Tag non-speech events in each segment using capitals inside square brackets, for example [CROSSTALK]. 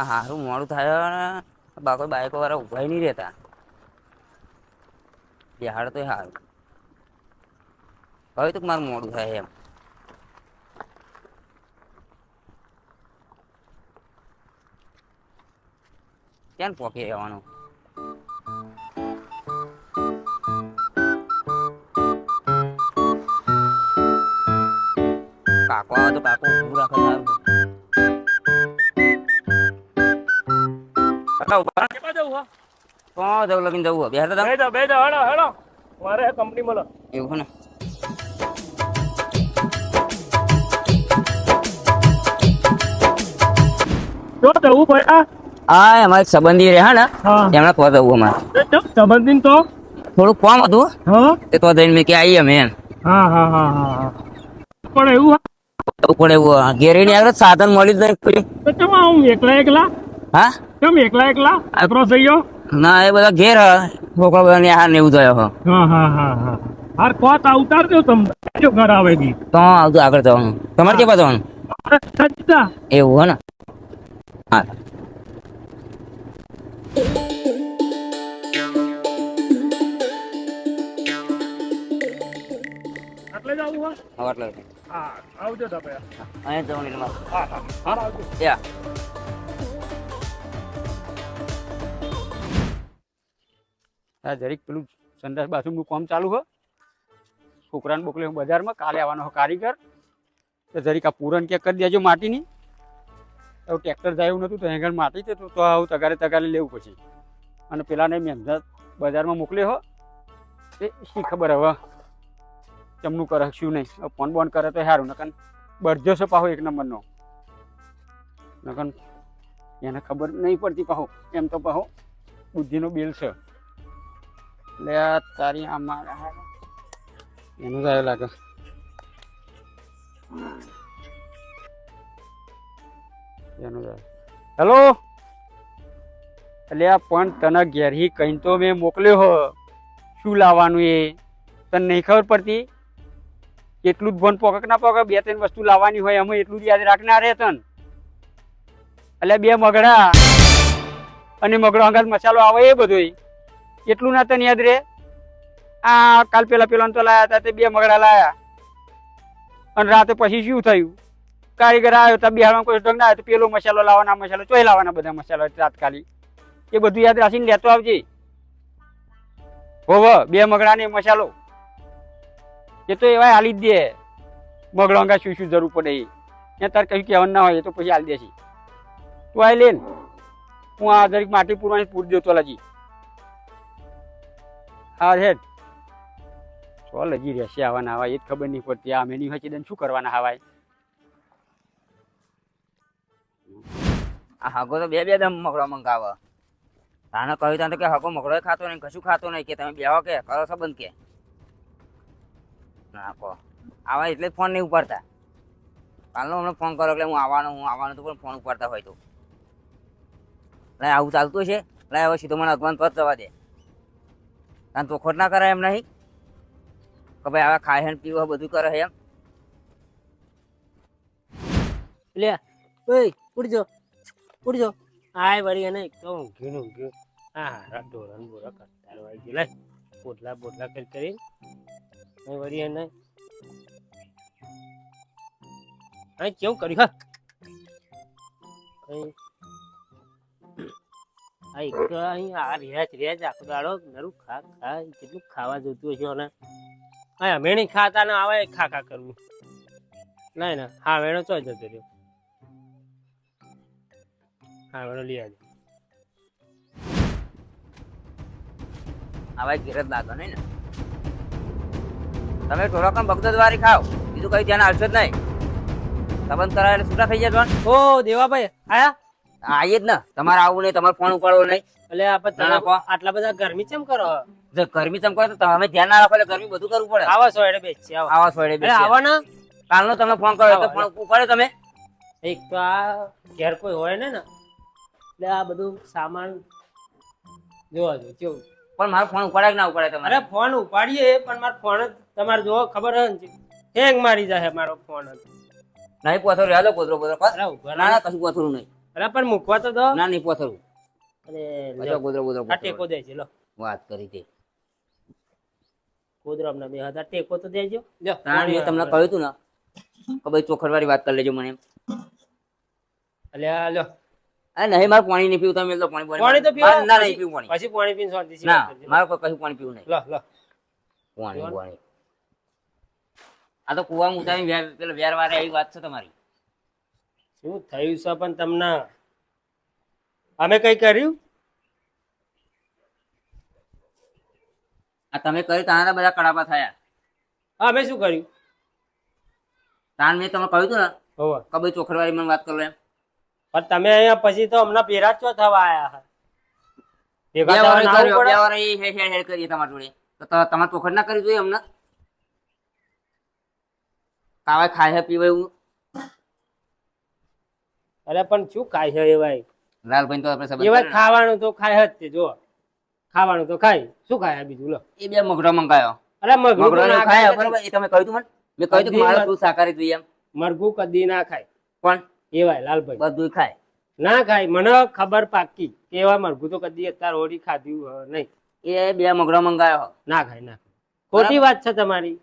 આ હારું મોડું થાય બાકો બાઈકો વાળા ઊભા નહીં રહેતા. બિહાડ તો સારું હવે તો મારું મોડું થાય એમ. ક્યાં પોકી રહેવાનું? કાકો આવે તો કાકો ઉભું રાખે સારું. કાકા ઊભા રહો. જવું જવું કોણ જવું લગીને જવું હોય? બેહતા તમે. બે જાઓ બે જાઓ હેડો હેડો મારે કંપની મળો. એવું ને? જો જવું પડ્યા આ અમારે સંબંધી રહ્યા ને? એમણે તો જવું અમારે. સંબંધી તો? થોડુંક કોમ હતું એ તે તો જઈને મેં કે આવીએ અમે હા હા હા હા હા. પણ એવું પણ એવું ઘેરી ની આગળ સાધન મળી જાય તો એકલા એકલા? હા? કેમ એકલા એકલા? આપણો થઈ ગયો? ના એ બધા ઘેર છોકરા બધા ને હાર એવું થયો. હા હા હા હા. હા હાર કોત ઉતાર દો તમને જો ઘર આવે દી તો આવતું આગળ જવાનું. તમારે કે સજ્જા એવું હો ને? હા. આટલે જ આવું હા. એટલે હા આવજો તમે અહીંયા જવાનું હા હા. હા? આવજો યા. આ જરીક પેલું સંડાસ બાથરૂમનું કામ ચાલુ હ. છોકરાને બોકલે હું બજારમાં, કાલે આવવાનો હો કારીગર. તો જરીક આ પૂરણ ક્યાંક કરી દેજો માટીની. તો ટ્રેક્ટર જાય એવું નહોતું તો હેંગણ માટી તો તો આવું તગારે તગારે લેવું પછી. અને પેલાને મહેનત બજારમાં મોકલ્યો હો. એ શી ખબર હવે? ચમનું કરે શું નહીં? ફોન બોન કરે તો સારું નકન બરજો છે પાહો એક નંબરનો. નકન એને ખબર નહીં પડતી પાહો. એમ તો પાહો બુદ્ધિનો બિલ છે. લે તારી આ મારા એનું જાય લાગે. એનું હેલો? એટલે પણ તને ઘેરથી કઈ તો મેં મોકલ્યો હો. શું લાવવાનું એ? તને નહીં ખબર પડતી? એટલું જ ભણ પોકક ના પોકક બે ત્રણ વસ્તુ લાવવાની હોય અમે એટલું જ યાદ રાખનાર રે તન. એટલે બે મગડા અને મગડો અંગાત મસાલો આવે એ બધોય. એટલું ના તને યાદ રે આ કાલ પેલા પેલા તો લાયા હતા, તે બે મગડા લાયા. અને રાતે પછી શું થયું? કારીગર આવ્યો તો બિહારમાં કોઈ ઢંગ ના આવ્યો, તો પેલો મસાલો લાવવાના મસાલો ચોય લાવવાના બધા મસાલો તાત્કાલિક. એ બધું યાદ રાખીને લેતો આવજે. હોવ, બે મગડા ને મસાલો. એ તો એવાય હાલી જ દે. મગડો અંગા શું શું જરૂર પડે એ. તાર કશું કહેવાનું ના હોય, એ તો પછી હાલી દેશે. તું આવી લે ને. હું આ દરેક માટી પૂરવાની પૂરી દેતો લજી. હા હેડ. ચાલ હજી રહેશે આવવાના હવાય? એ જ ખબર નહીં પડતી. આ મેની હોય છે શું કરવાના હવાય? આ હગો તો બે બે દમ મકડો મંગાવે. તાને કહ્યું તાને કે હગો મકડો ખાતો નહીં, કશું ખાતો નહીં. કે તમે બેહો કે, કરો સંબંધ કે. ના કહો આવા એટલે ફોન નહીં ઉપાડતા. કાલનો હમણાં ફોન કરો એટલે હું આવવાનો હું આવવાનો તો પણ ફોન ઉપાડતા હોય તો. એટલે આવું ચાલતું છે એટલે હવે સીધો મને અગવાન પર જવા દે. તાન ચોખોટ ના કરાય એમ નહીં? કે ભાઈ આવા ખાય હે પીવો બધું કરે એમ? લે, ઓય, ઉડજો ઉડજો. આય વળી એને તો ઊંઘી ને ઊંઘ્યું હા હા ઢોરણ બોરા કંટાળો આવી ગયો. લે, પોટલા પોટલા કરી. કરી વળી એને અહીં કેવું કર્યું? હા. આ એક અહીં આ રહ્યા જ આખો દાડો નરું ખા ખા કેટલું ખાવા જોતું હશે અને હા અમે નહીં ખાતા ને આવે ખા ખા કરવું. નહીં ને હા વેણો ચો જતો રહ્યો. હા વેણો લઈ આવજો. આવા ઘેર જ લાગે નહીં ને? તમે ઢોરાકણ બગદદ વાળી ખાઓ. બીજું કઈ ધ્યાન આવશે જ નહીં. સંબંધ કરાવેલા છૂટા થઈ જવાનું ઓ દેવાભાઈ આયા? આવીએ જ ને. તમારે આવું નહીં તમારે ફોન ઉપાડવો નહીં. એટલે આપણે. આટલા બધા ગરમી કેમ કરો? જો ગરમી ચમકો તો તમે ધ્યાન ના રાખો એટલે ગરમી બધું કરવું પડે. આવા સો એટલે બેસી આવો. આવા સોયડે એટલે. આવા ના કાલનો તમે ફોન કરો તો ફોન ઉપાડે તમે. એક તો આ ઘેર કોઈ હોય ને ને. એટલે આ બધું સામાન જોવા જો કેવું પણ મારો ફોન ઉપાડે ના ઉપાડે તમારે? અરે ફોન ઉપાડીએ પણ મારો ફોન તમારે જોવો ખબર હે ને હેંગ મારી જાય મારો ફોન નહીં પોથરો પોતરો બસ. અરે ના ના કશું પોથરું નહીં. અરે પણ મૂકવા તો દો. ના નહીં પોથરું. અરે ગોદરો ગોદરો ટેકો પોથરો. છે લો વાત કરી તે. ગોદરો અમને બે હતા ટેકો તો દેજો. લ્યો તાણ તમને કહ્યું હતું ને. કે ભાઈ ચોખડ વાળી વાત કરી લેજો મને અલ્યા લ્યો. નહીં મારે પાણી નહીં પીવું તમે લો પાણી પાણી તો પીવા ના નહીં પીવું પાણી. પછી પાણી પીને શાંતિ ના મારે કોઈ કશું પાણી પીવું નહીં. લો લો પાણી પાણી. આ તો કુવા ઉતારી વેર પેલો વેર વારે આવી વાત છે તમારી. શું થયું છે પણ તમને? અમે કઈ કર્યું? આ તમે કર્યું તારા બધા કડાપા થયા. હા અમે શું કર્યું? તાન મેં તમને કહ્યું હતું ને હોવે. કે ભાઈ ચોખડ મને વાત કરો એમ પણ તમે અહીંયા પછી તો હમણાં પેરા ચો થવા આયા ભેગા થવા ના કર્યો, બે વાર એ હેડ હેડ કરીએ તમારા જોડે. તો તમારે ચોખડ ના કરી જોઈએ હમણાં કાવા ખાય હે પીવે એવું? પડે અરે પણ શું ખાય છે એવાય લાલભાઈ તો આપણે એવાય ખાવાનું તો ખાય જ તે જો ખાવાનું તો ખાય. શું ખાય બીજું લો. એ બે મગડો મંગાયો. અરે મગડો ના ખાય બરાબર? એ તમે કહ્યું હતું મને? મેં કહ્યું હતું કે તું સાકારી જોઈએ એમ. મરઘું કદી ના ખાય. પણ? એવાય લાલભાઈ. બધું ખાય. ના ખાય. મને ખબર પાકી કે એવા મરઘું તો કદી અત્યારે ઓડી ખાધ્યું નહીં. એ બે મગડો મંગાયો. ના ખાય ના ખોટી વાત છે તમારી.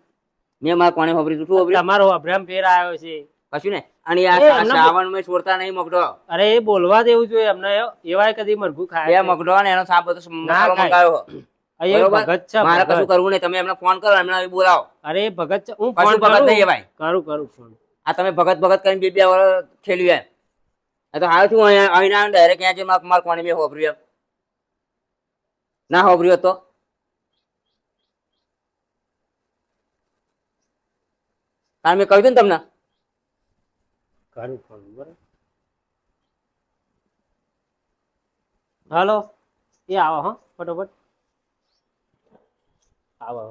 મેં મારા કોને ખબરી તું? તમારો અભ્રામ ફેર આવ્યો છે. કશું ને? અને આ શ્રાવણ મેં છોડતા નહીં મગડો. અરે એ બોલવા દેવું જોઈએ અમને એવાય કદી મરઘું ખાય છે. મગડો ને એનો સાપ બધો મસાલો ખાય. મંગાયો અહીં એ બરોબર? ભગત મારે ભગત. કશું કરવું નહીં. તમે એમને ફોન કરો એમને બોલાવો. અરે ભગત હું ફોન ભગત નહીં કરું કરું કરું ફોન આ તમે ભગત ભગત કરીને બે બે વાર ખેલ્યું એમ. આ તો હાલ છું અહીંયા ડાયરેક્ટ અહીંયા જઈને માર કોને મેં હોભર્યું એમ. ના હોભર્યું તો. તાર મેં કહ્યું હતું ને તમને? કરું ફોન બરાબર? હાલો એ આવો હા ફટોફટ. આવો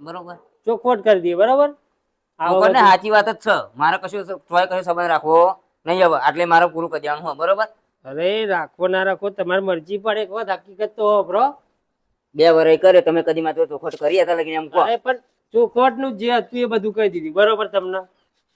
બરોબર. ચોખવટ કરી દઈએ બરાબર? આવો સાચી વાત જ છે. મારે કશું તોય કશું સંબંધ રાખવો નહીં હવે. એટલે મારે પૂરું કરી દેવાનું બરોબર? અરે રાખો ના રાખો તમારી મરજી પડે. એક વાત હકીકત તો હોભળો. બે વરે કરે તમે કદી માત્ર ચોખવટ કરી હતા લગીને એમ કહો. પણ ચોખવટનું જે હતું એ બધું કહી દીધું. બરોબર તમને?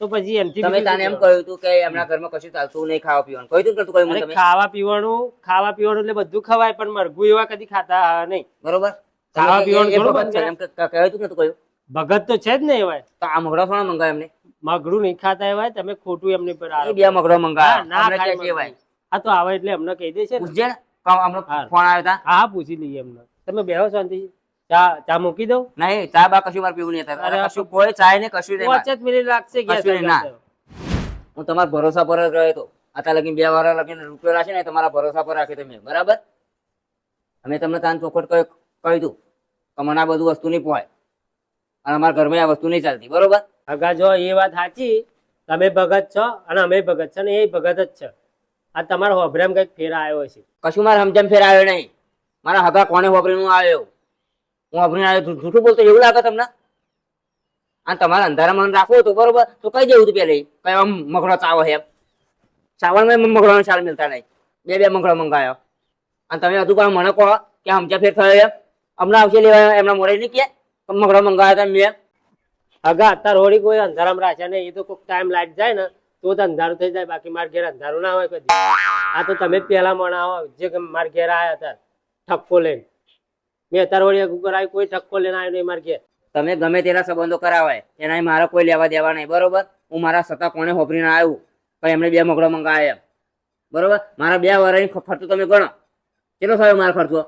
તો પછી એમથી તમે તને એમ કહ્યું હતું કે એમના ઘરમાં કશું ચાલતું નહીં ખાવા પીવાનું. કહ્યું હતું કે તું કહ્યું તમે? ખાવા પીવાનું ખાવા પીવાનું એટલે બધું ખવાય પણ મરઘું એવા કદી ખાતા નહીં. બરોબર? ખાવા પીવાનું થોડું બંધ એમ કહ્યું હતું નતું કહ્યું? ભગત તો છે જ ને એવાય. તો આ મગડા થોડા મંગાય એમને? મગડું નહીં ખાતા એવાય તમે ખોટું એમને પર આ બે મગડો મંગાય ના, ખાય ક્યાં કહેવાય આ તો આવે એટલે અમને કહી દે છે પૂછજે ને. ફોન આવ્યો હા પૂછી લઈએ એમને. તમે બેહો શાંતિ ચા ચા મૂકી દઉં? નહીં ચા બા કશું મારે પીવું નહીં અરે, કશું કોઈ ચાય ને કશું નહીં પાંચ મિનિટ લાગશે કશું ના. હું તમારા ભરોસા પર જ રહ્યો હતો. આતા લગીને બે વાર લગીને રૂપિયો રાખે ને તમારા ભરોસા પર રાખ્યો તમે બરાબર? અમે તમને તાન ચોખટ કહ્યું કહી દઉં. કે મને આ બધું વસ્તુ નહીં પોય અને અમારા ઘરમાં આ વસ્તુ નહીં ચાલતી. બરોબર? અગા જો એ વાત સાચી તમે ભગત છો અને અમે ભગત છો ને એ ભગત જ છે. આ તમારો હોભરામ કંઈક ફેર આવ્યો છે કશું મારે સમજમ ફેર આવ્યો નહીં. મારા હગા કોને હોભરેનું આવ્યો? હું આવ્યો જૂઠું બોલતો એવું લાગે તમને? અને તમારે અંધારામાં રાખવું હતું બરોબર. તો કઈ દેવું હતું પેલે? કઈ આમ મગડો ચાવો છે એમ? ચાવલમાં મગડો ચાલ મિલતા નહીં. બે બે મગડો મંગાયો. અને તમે હજુ પણ મને કહો કે સમજા ફેર થયો એમ? હમણાં આવશે લેવા એમના મોડે નહીં કે? મગડો મંગાવ્યો હતા મેં અગા, અત્યારે હોળી કોઈ અંધારામાં રાખે ને એ તો કોઈક ટાઈમ લાઈટ જાય ને, તો જ અંધારું થઈ જાય. બાકી મારા ઘેર અંધારું ના હોય કદી આ તો તમે પહેલા મણાવો. જે મારા ઘેર આવ્યા હતા, ઠપકો લઈને. મેં અત્યારે કુકર આવી કોઈ ઠક્કો લઈને આવ્યો નહીં મારે ઘેર. તમે ગમે તેના સંબંધો કરાવાય એના મારા કોઈ લેવા દેવા નહીં બરોબર? હું મારા સત્તા કોને હોપરીને આવ્યું પણ એમને બે મગડો મંગાવ્યા બરોબર? મારા બે વર્ષની ખર્ચો તમે ગણો. કેટલો થયો મારો ખર્ચો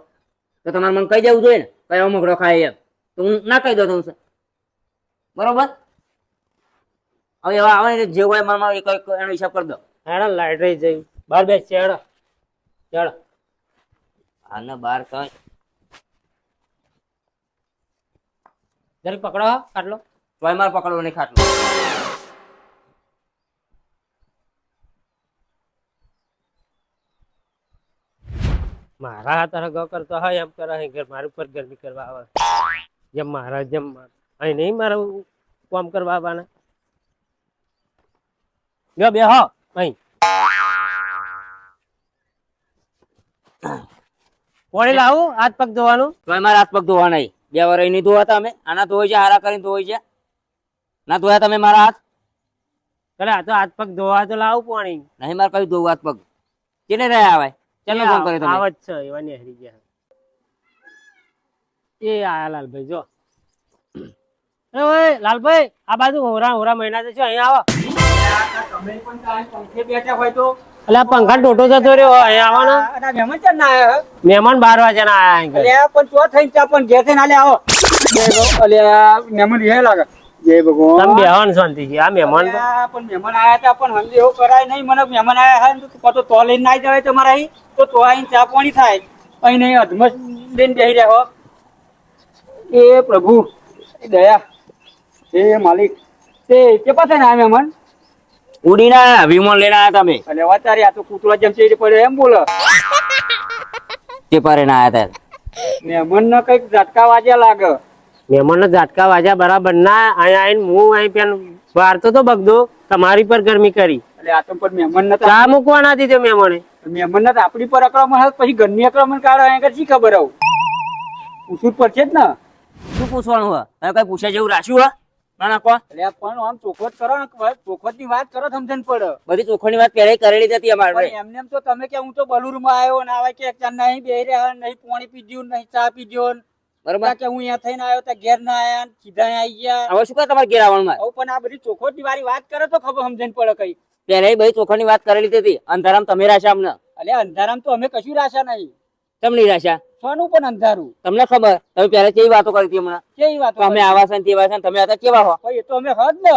તો તમારે મને કહી દેવું જોઈએ ને કયો મગડો ખાય એમ. તો હું ના કહી દઉં તમને બરોબર? હવે એવા આવે ને જે હોય મારા એક એનો હિસાબ કરી દો. હેડા લાઈટ રહી જઈ. બાર બેસ ચેડ. ચડ. આના બાર કઈ જરીક પકડો ખાટલો. તોય માર પકડવો નહીં ખાટલો. મારા હાથ હગો કરતો હોય એમ કરે અહીં ઘર મારી ઉપર ગરમી કરવા આવે. જેમ મારા જેમ અહીં નહીં મારા કામ કરવા આવવાના. જો બે હો અહીં. [COUGHS] કોણે લાવું? હાથ પગ ધોવાનું? તોય મારા હાથ પગ ધોવા નહીં. બે વર્ષ નહીં ધોવાતા અમે. આના ધોઈ છે હારા કરીને ધોઈ છે. ના ધોયા તમે મારા હાથ? એટલે આ તો હાથ પગ ધોવા તો લાવું પાણી. નહીં મારે કયું ધોવું હાથ પગ? કેને રહ્યા આવે? ચાલો ફોન કર્યો તમે આવત છે એવા નેહરી ગયા. એ આયા લાલભાઈ જો. અરે ઓય લાલભાઈ આ બાજુ હોરા હોરા મહિના છે અહીંયા આવો. તમે પણ કાંઈ પંખે બેઠા હોય તો એટલે આ પંખા ટોટો જતો રહ્યો અહીંયા આવવાના મહેમાન છે ના આયા મહેમાન બાર આયા અહીં ઘરે. અલ્યા પણ ચો થઈ ચા પણ ઘેર થઈને હાલે આવો. અલ્યા મહેમાન એ લાગે. જય તમે ભગવાન શાંતિ છે. આ મહેમાન પણ મહેમાન આયા હતા પણ હમજી એવું કરાય નહીં. મને મહેમાન આયા હે તો પાછો તો લઈને ના જવાય તમારા અહીં. તો તો અહીં ચા પાણી થાય. અહીં નહીં અધમસ લઈને બેહી રહ્યા હો. એ પ્રભુ એ દયા હે માલિક. તે કે પાસે ના મહેમાન? ઉડીને ના વિમાન લઈને આયા તમે. અને વાતારી આ તો કૂતરો જેમ ચેડી પડે એમ બોલો. તે પારે ના આયા હતા મહેમાન ને કંઈક ઝટકા વાજ્યા લાગે. મહેમાનના ઝાટકા વાજ્યા બરાબર. ના અહીંયા આવીને હું અહીં પેન વારતો તો બગદો તમારી પર ગરમી કરી. એટલે આ તો પણ મહેમાન નતા ચા મૂકવાના હતી તે મહેમાને. મહેમાન નતા આપણી પર આક્રમણ હાલ પછી ઘરની આક્રમણ કાઢો અહીંયા શી ખબર આવું? પૂછવું પડશે જ ને. શું પૂછવાનું હોય? તમે કઈ પૂછે જેવું રાખ્યું હોય? ના ના કોણ? એટલે પણ આમ ચોખવટ કરો ને ચોખવટની વાત કરો સમજણ પડે. બધી ચોખ્ખોની વાત પહેલા કરેલી હતી અમારે એમને એમ તો તમે કે હું તો બલુરમાં આવ્યો ને આવા કે ચાર નહીં બે રહ્યા નહીં પાણી પીધ્યું નહીં ચા પીધ્યું બરોબર. કે હું અહીંયા થઈને આવ્યો ત્યાં ઘેર ના આયા સીધા આવી ગયા. હવે શું કહે તમારે ઘેર આવવાનું મારે? પણ આ બધી ચોખવટની વાળી વાત કરો તો ખબર સમજણ પડે કઈ. પહેલા બધી ચોખ્ખોની વાત કરેલી હતી. અંધારામ તમે રાશા અમને. એટલે અંધારામ તો અમે કશું રાશા નહીં. તમને રાખ્યા સોનું પણ અંધારું. તમને ખબર? તમે પહેલા કેવી વાતો કરી હતી હમણાં? કેવી વાતો અમે આવા છે ને તેવા છે તમે હતા કેવા હો? એ તો અમે હદ ને.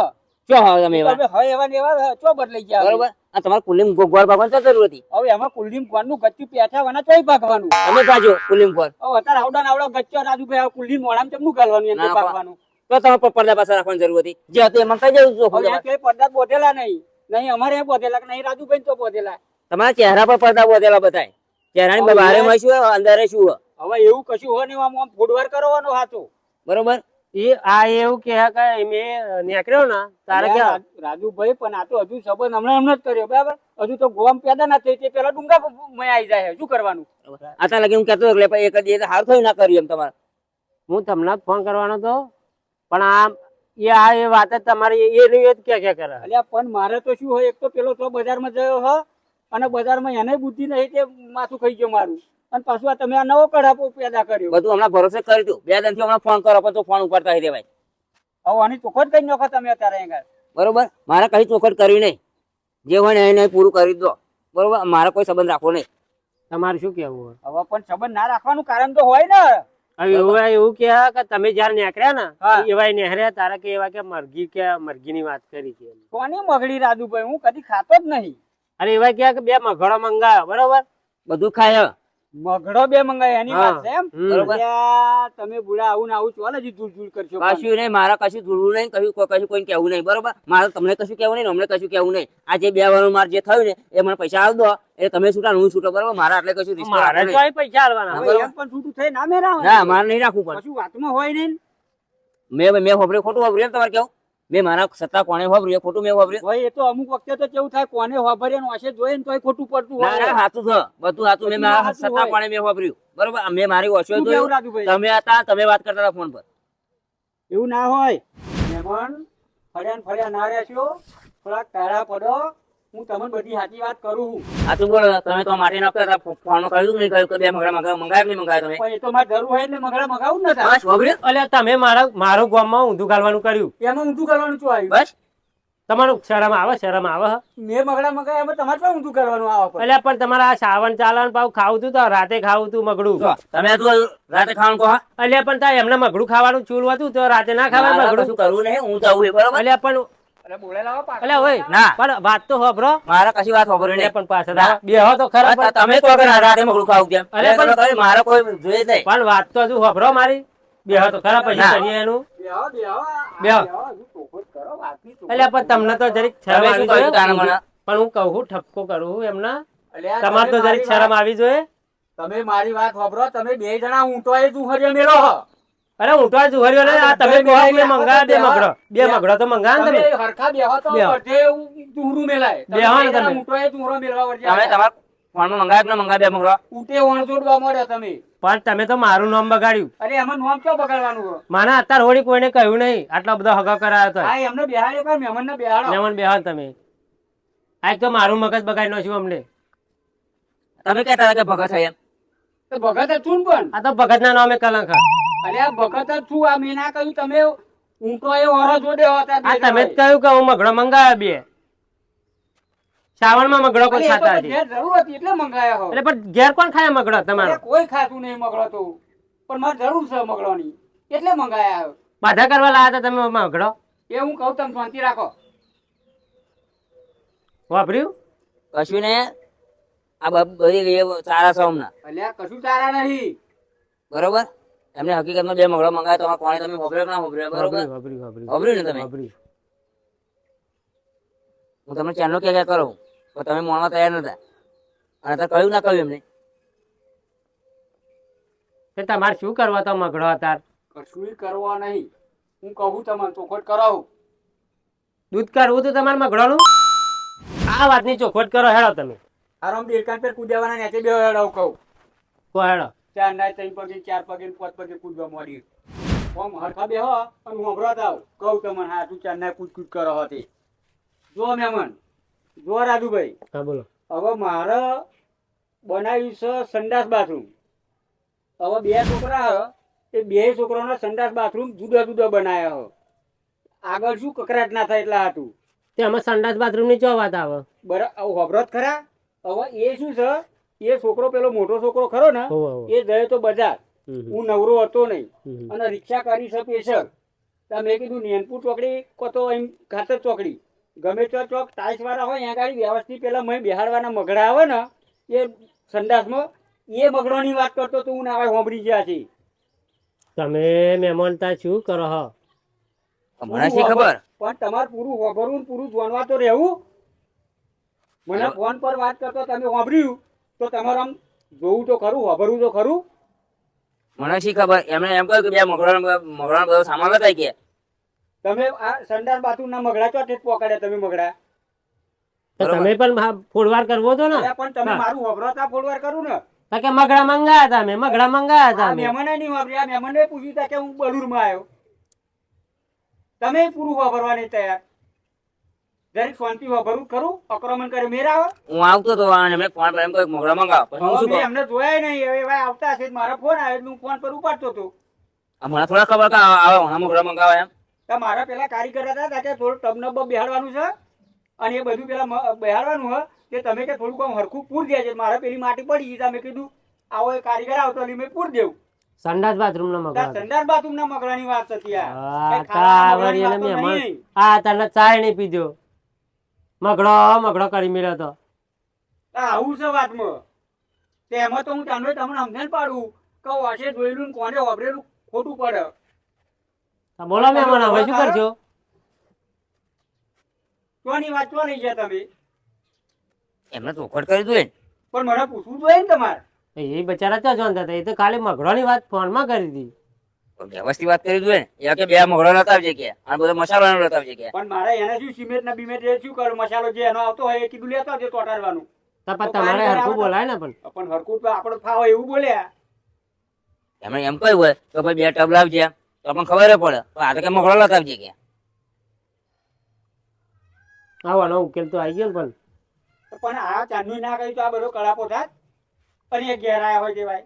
ચો હો તમે એવા? તમે હવે એવા ને એવા ચો બદલાઈ ગયા બરોબર? આ તમારે કુલીમ ગોળ ભાગવાની જરૂર હતી? હવે એમાં કુલદીપ ગોળનું ગચ્ચું પેઠા વાના ચોઈ ભાગવાનું. તમે પાછો કુલીમ ગોળ. હવે અત્યારે આવડા આવડો ગચ્ચો રાજુભાઈ આ કુલદીપ મોડામાં ચમનું ગાલવાનું એને ભાગવાનું? તો તમે પડદા પાસે રાખવાની જરૂર હતી. જે હતી એમાં કઈ જવું કે પડદા બોધેલા નહીં. નહીં અમારે બોધેલા નહીં રાજુભાઈ તો બોધેલા. તમારા ચહેરા પર પડદા બોધેલા બધાય. ચહેરાની બારે માં શું હોય, અંદરે શું હોય? હવે એવું કશું હોય નહીં આમ આમ કરવાનો હાથો બરોબર? એ આ એવું કે કે મે નીકળ્યો ને તારે કે રાજુભાઈ પણ આ તો હજુ સંબંધ હમણાં હમણાં જ કર્યો બરાબર? હજુ તો ગોમ પેદા ના થઈ તે પેલા ડુંગા મેં આવી જાય શું કરવાનું? આતા લગી હું કહેતો એટલે એક જ એ હાર થયું ના કર્યું એમ તમારે. હું તમને જ ફોન કરવાનો તો પણ આ એ આ એ વાત જ તમારી એ નહીં એ જ કે કે કરે. અલ્યા પણ મારે તો શું હોય એક તો પેલો તો બજારમાં ગયો હ અને બજારમાં એને બુદ્ધિ નહીં તે માથું ખાઈ ગયો મારું. અને પાછું આ તમે આ નવો કડાપો પેદા કર્યો. બધું હમણાં ભરોસે કરી દો બે દિનથી હમણાં ફોન કરો પણ તો ફોન ઉપાડતા હોય દેવાય. હવે આની ચોખટ કઈ નાખો તમે અત્યારે અહીંયા બરોબર? મારે કઈ ચોખટ કરવી નહીં. જે હોય ને એને પૂરું કરી દો. બરોબર? મારે કોઈ સંબંધ રાખવો નહીં. તમારે શું કેવું હવે પણ સંબંધ ના રાખવાનું કારણ તો હોય ને. હવે એવું એવું કે કે તમે જયારે નીકળ્યા ને હા. એવા નેહર્યા તારા કે એવા કે મરઘી કે મરઘી ની વાત કરી છે. કોની મગડી રાજુભાઈ? હું કદી ખાતો જ નહીં. અરે એવા ક્યાં કે બે મગડો મંગાયો બરોબર? બધું ખાય. મગડો બે મંગાય એની વાત છે એમ? બરોબર. તમે બુડા આવું ને આવું છો જ ધૂળ ધૂળ કરશો કશું નહીં મારા કશું જોડવું નહીં કશું કશું કોઈ કહેવું નહીં બરોબર? મારે તમને કશું કહેવું નહીં ને અમને કશું કહેવું નહીં. આ જે બે વાર મારે જે થયું ને એ મને પૈસા આપ દો એટલે તમે છૂટા હું છૂટો બરોબર? મારા એટલે કશું મારે તો પૈસા આલવાના. પણ છૂટું થઈ ના મેરા ના મારે નહીં રાખવું પણ. કશું વાતમાં હોય નહીં મેં મેં ખોટું વાપર્યું તમારે કેવું? મેં મારા સત્તા કોને વાપર્યું ખોટું મેં વાપર્યું. ભાઈ એ તો અમુક વખતે તો કેવું થાય કોને વાપરે વાસે જોઈએ ને તોય ખોટું પડતું ના ના સાચું છે. બધું સાચું. મેં મારા સત્તા કોને મેં વાપર્યું. બરોબર? મેં મારી ઓછો જોયું. તમે હતા તમે વાત કરતા હતા ફોન પર. એવું ના હોય. મહેમાન ફર્યા ફર્યા ના રહેશો. થોડાક તારા પડો. હું તમને બધી સાચી વાત કરું છું. સાચું બોલો તમે તો માટે હતા. ફોન કર્યું નહીં કહ્યું કે બે મગડા મગાવ. મંગાવ્યા નહીં મંગાવ્યા તમે? એ તો મારે જરૂર હોય એટલે મગડા મગાવું જ નતા. બસ વગડે અલ્યા તમે મારા મારો ગામમાં ઊંધું ગાલવાનું કર્યું. એમાં ઊંધું કરવાનું શું આવ્યું? બસ. તમારું શરમ આવે શરમ આવે હ? મેં મગડા મગાવ્યા એમાં તમારે પણ ઊંધું કરવાનું આવે પણ? અલ્યા પણ તમારા આ સાવન ચાલન પાવ ખાવું તું તો રાતે ખાવું તું મગડું. તમે તો રાતે ખાવાનું કહો એટલે પણ તા એમને મગડું ખાવાનું ચૂલ હતું તો રાતે ના ખાવાનું મગડું? શું કરવું નહીં હું તો બરોબર? એટલે પણ અરે બોલેલા હો પાછા. અલ્યા ઓય ના. પણ વાત તો હોભરો. મારે કશી વાત વાપરવી અલ્યા પણ પાછળ બેહો તો ખરા તમે તો કે રાતે મગડું ખાવું કેમ? અરે પણ- તમે કોઈ જોઈએ નહીં. પણ વાત તો હજુ હોભરો મારી. બેહો તો ખરા પછી કરીએ એનું. બેહો, બેહો, બેહો. બેહો, હજુ ચોખવટ કરો, વાતની ચોખવટ અલ્યા પણ તમને તો જરીક શરમ આવી? જોઈએ. પણ હું કહું ઠપકો કરું એમને અલ્યા, તમારે તો જરીક શરમ આવી જોઈએ. તમે મારી વાત સાંભળો તમે બે જણા ઊંટો એ જુહરીએ મેળો હો. અરે ઊંટવા જુહર્યો ને. આ તમે કહો બે મંગા બે મગડો બે મગડો તો મંગા ને તમે. હરખા બેહો તો. બધે જુહરું મેલાય. બેહો ને તમે. ઊંટો એ જુહરો મેલવા વળ્યા તમે તમાર ફોનમાં મંગાય ના મંગાવ્યા બે મગડો ઊંટે વણજોડવા મળ્યા તમે. પણ તમે તો મારું નામ બગાડ્યું. અરે એમાં નામ ક્યાં બગાડવાનું હો? મને અત્યાર હોળી કોઈને કહ્યું નહીં. આટલો બધો હગા કરાયો તો આ એમને બેહાડ્યો કે મહેમાન ને બેહાડો. મહેમાન બેહાડ તમે. આ તો મારું મગજ બગાડી નાખ્યું અમને. તમે કહેતા હતા કે ભગત છે એમ. તો ભગત છું પણ. આ તો ભગત ના નામે કલંક હા. અરે આ ભગત જ છું આ મેં ના કહ્યું તમે ઊંટો એ ઓરો જોડે હતા આ તમે જ કહ્યું કે હું મગડો મંગાવ્યા બે. શ્રાવણમાં મગડો કોઈ ખાતા હજી જરૂર હતી એટલે મંગાયા હો એટલે પણ ઘેર કોણ ખાય મગડો તમારો? કોઈ ખાતું નહીં મગડો તો. પણ મારે જરૂર છે મગળોની એટલે મંગાયા બાધા કરવા લાયા હતા તમે મગડો? એ હું કહું તમે શાંતિ રાખો. વાપર્યું? કશું ને આ બધી સારા છે હમણાં અલ્યા કશું સારા નહીં. બરોબર? એમને હકીકતમાં બે મગડો મંગાવ્યા તો કોણે તમે હોભળ્યો કે ના હોભળ્યો બરોબર? હોભળ્યું ને તમે? હું તમને ચેનલો કે ક્યાં કરું પણ તમે મોણવા તૈયાર નતા. અને તો કહ્યું ના કહ્યું એમને. તે તમારે શું કરવા તો મગડો હતા કશું કરવા નહીં. હું કહું તમને ચોખવટ કરાવું. દૂધ કાઢવું તો તમારે મગડોનું? આ વાતની ચોખવટ કરો હેડો તમે. આરામ દેડકાન પર કૂદ્યાવાના નેચે બે હેડો કહું. કો હેડો ચાર ના ત્રણ પગે ચાર પગે ને પાંચ પગે કૂદવા માંડી ઓમ હરખા બે હો અને હું હંભળાત આવ કહું તમને હા તું ચાર ના કૂદ કૂદ કરો હતી જો મેમન જો રાજુભાઈ. હા બોલો. હવે મારે બનાવ્યું છે સંડાસ બાથરૂમ. હવે બે છોકરા એ બે છોકરાના સંડાસ બાથરૂમ જુદા જુદા બનાવ્યા હો. આગળ શું કકરાટ ના થાય એટલા હતું તે અમે સંડાસ બાથરૂમની ચો વાત આવે? બરાબર હોભરત ખરા. હવે એ શું છે? એ છોકરો પેલો મોટો છોકરો ખરો ને. એ ગયો તો બજાર. હું નવરો હતો નહીં. અને રિક્ષા કરી છે પેશર મેં કીધું નેનપુર ચોકડી કો તો એમ ખાતર ચોકડી. ગમે તો ચોક ટાઈલ્સ વાળા હોય ત્યાં ગાડી. વ્યવસ્થિત પેલા મય બિહાડવાના મગડા આવે ને એ સંડાસમાં એ મગડોની વાત કરતો તો હું ના હોંભળી ગયા છે તમે મહેમાનતા શું કરો હો? મને શી ખબર? પણ તમારે પૂરું હોભરવું ને પૂરું જોણવા તો રહેવું. મને ફોન પર વાત કરતો તમે હોંભળ્યું તો તમારે આમ જોવું તો ખરું હોભરવું તો ખરું. મને શી ખબર? એમણે એમ કહ્યું કે બે મગડો મગડો બધો સામાન હતા કે. તમે આ સંડાસ બાથરૂમ ના મગડા જ પકડ્યા તમે મગડા તો તમે પણ ફોડવાર કરવો તો ને? પણ તમે મારું મારું હોભરતા ફોડવાર કરું ને. તો કે મગડા મંગાયા હતા મે મગડા મંગાયા હતા મહેમાને નહીં વાપર્યા મહેમાને પૂછ્યું તા કે હું બલુરમાં આવ્યો. તમે પૂરું વાપરવા નહીં તૈયાર. જરીક શાંતિ વાપરવું ખરું આક્રમણ કરે મેરા આવે હું આવતો તો અને મેં ફોન પર એમ કહ્યું કે મગડો મંગાવો પછી હું શું એમને જોયા નહીં. હવે ભાઈ આવતા છે મારો ફોન આવ્યો હું ફોન પર ઉપાડતો હતો. આ થોડા ખબર કા આવે આવા ઘણા મગડો એમ. તો મારા પેલા કારીગર હતા તા થોડું ટબનબ બેહાડવાનું છે. અને એ બધું પેલા મ- બેહાડવાનું હોય તે તમે કે થોડું કામ હરખું પૂર દેજે. મારે પેલી માટી પડી ગઈ તમે કીધું આવો એ કારીગર આવતો એટલે મેં પૂર દેવું. સંડાસ બાથરૂમ ના મગરા સંડાસ બાથરૂમ ના મગરાની વાત હતી આ હા, તા વાતો મહેમાન નહીં. આ તને ચાય નહીં પીધો. મગડો મગડો કરી મેળ્યો તો. આવું છે વાતમાં? તેમાં તો હું તમને તમને સમજણ પાડું કે વાસે જોયેલું કોને વાપરેલું ખોટું પડે. તો બોલો મહેમાન હવે શું કરજો? કોની વાત કોની છે તમે? એમને ચોખવટ કરી દઉં પણ મને પૂછવું જોઈએ ને તમારે. એ બચારા ત્યાં જોનતા હતા એ તો ખાલી મગડોની વાત ફોનમાં કરી હતી. વ્યવસ્થિત વાત કરી દઉં યા કે બે મગડો લતાવજે કે. અને બધો મસાલો એનો લતાવજે કે. પણ મારે એને શું સિમેન્ટ ના બિમેન્ટ એ શું કરું? મસાલો જે એનો આવતો હોય એ કીધું લેતા આવજો તોટાડવાનું તપત તમારે તો- બોલાય ને પણ. પણ હરકું તો આપણો ફાવો એવું બોલ્યા એમણે એમ કહ્યું હોય તો ભાઈ બે ટબ લાવજે. તો પણ ખબર પડે. તો આ તો કે મગડો લતાવજે કે. આવવાનો ઉકેલ તો આવી ગયો પણ. પણ આ ચાંદની ના કહ્યું તો આ બધો કળાપો થાત. પણ એ ઘેર હોય હોય તેવાય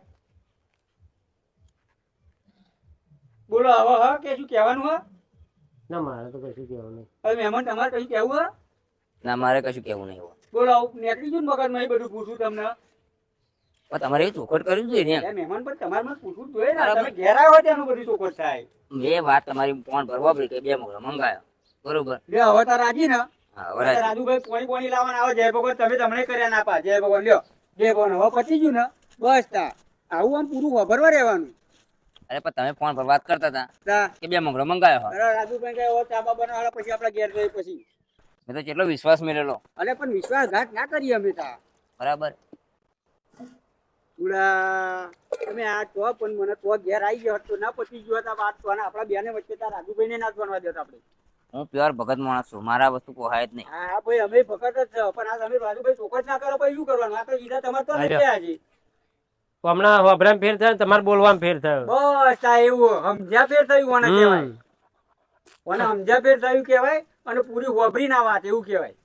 બોલો આવો હા કે શું કહેવાનું હા? ના મારે તો કશું કહેવું નહીં. હવે મહેમાન તમારે કશું કહેવું હા? ના મારે કશું કેવું નહીં બોલો આવું નીકળી ગયું મગજમાં એ બધું પૂછું તમને. તમારે ચોખવટ કરવી જોઈએ ને મહેમાન પણ તમારે મને પૂછવું જોઈએ ને તમે ઘેર આવ્યો ત્યાંનું બધું ચોખટ થાય. મેં વાત તમારી ફોન ભરવા પડી કે બે મગડો મંગાયો. બરોબર. લે હવે તો રાજી ને. રાજુભાઈ પોણી પોણી લાવવાના આવે જય ભગવાન તમે તમને કર્યા ના પા. જય ભગવાન લ્યો. જય ભગવાન હવે પતી ગયું ને. બસ તા. આવું આમ પૂરું વાપરવા રહેવાનું. અરે પણ તમે ફોન પર વાત કરતા હતા કે બે મગડો મંગાયો હોય. અરે રાજુભાઈ કહે હવે ચા બા બનાવવા પછી આપણે ઘેર જઈએ પછી. મેં તો કેટલો વિશ્વાસ મેળેલો અરે પણ વિશ્વાસઘાત ના કરીએ અમે તા. બરાબર. ઉડા તમે આ તો પણ મને તો ઘેર આવી ગયો તો ના પતી ગયો હતા વાત તો અને આપણા બેને વચ્ચે તાર રાજુભાઈને ના જ બનવા દેતા આપણે. હું પ્યોર ભગત માણસ છું મારા વસ્તુ પોહાય જ નહીં. હા ભાઈ અમે ભગત જ છે પણ આ તમે રાજુભાઈ ચોખટ ના કરો પછી શું કરવાનું? આ તો સીધા તમારે તો. નથી આજે. તો હમણાં હોભરામ ફેર થયો તમારે બોલવામાં ફેર થયો. બસ આ એવું સમજ્યા ફેર થયું ઓને કહેવાય. ઓને સમજ્યા ફેર થયું કહેવાય? અને પૂરી હોભરી ના વાત એવું કહેવાય.